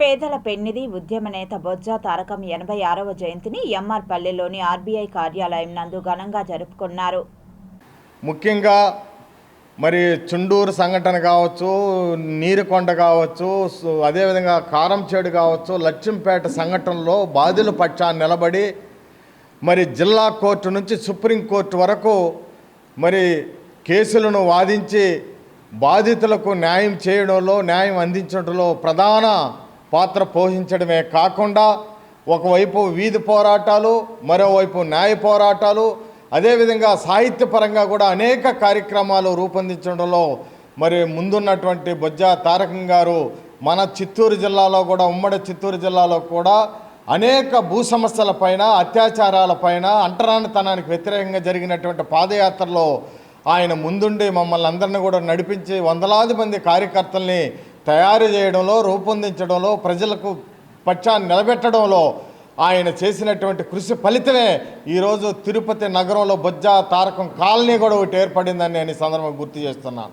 పేదల పెన్నిధి ఉద్యమ నేత బొజ్జా తారకం ఎనభై ఆరవ జయంతిని ఎంఆర్ పల్లెలోని ఆర్బీఐ కార్యాలయం నందు ఘనంగా జరుపుకున్నారు. ముఖ్యంగా మరి చుండూరు సంఘటన కావచ్చు నీరుకొండ కావచ్చు అదేవిధంగా కారంచేడు కావచ్చు లక్ష్మీపేట సంఘటనలో బాధితుల పక్షాన్ని నిలబడి మరి జిల్లా కోర్టు నుంచి సుప్రీంకోర్టు వరకు మరి కేసులను వాదించి బాధితులకు న్యాయం చేయడంలో న్యాయం అందించడంలో ప్రధాన పాత్ర పోషించడమే కాకుండా ఒకవైపు వీధి పోరాటాలు మరోవైపు న్యాయ పోరాటాలు అదేవిధంగా సాహిత్యపరంగా కూడా అనేక కార్యక్రమాలు రూపొందించడంలో మరి ముందున్నటువంటి బొజ్జా తారకం గారు మన చిత్తూరు జిల్లాలో కూడా ఉమ్మడి చిత్తూరు జిల్లాలో కూడా అనేక భూ సమస్యల పైన అత్యాచారాలపైన అంటరానితనానికి వ్యతిరేకంగా జరిగినటువంటి పాదయాత్రలో ఆయన ముందుండి మమ్మల్ని అందరిని కూడా నడిపించి వందలాది మంది కార్యకర్తల్ని తయారు చేయడంలో రూపొందించడంలో ప్రజలకు పక్షాన్ని నిలబెట్టడంలో ఆయన చేసినటువంటి కృషి ఫలితమే ఈరోజు తిరుపతి నగరంలో బొజ్జా తారకం కాలనీ కూడా ఒకటి ఏర్పడిందని నేను ఈ సందర్భంగా గుర్తు చేస్తున్నాను.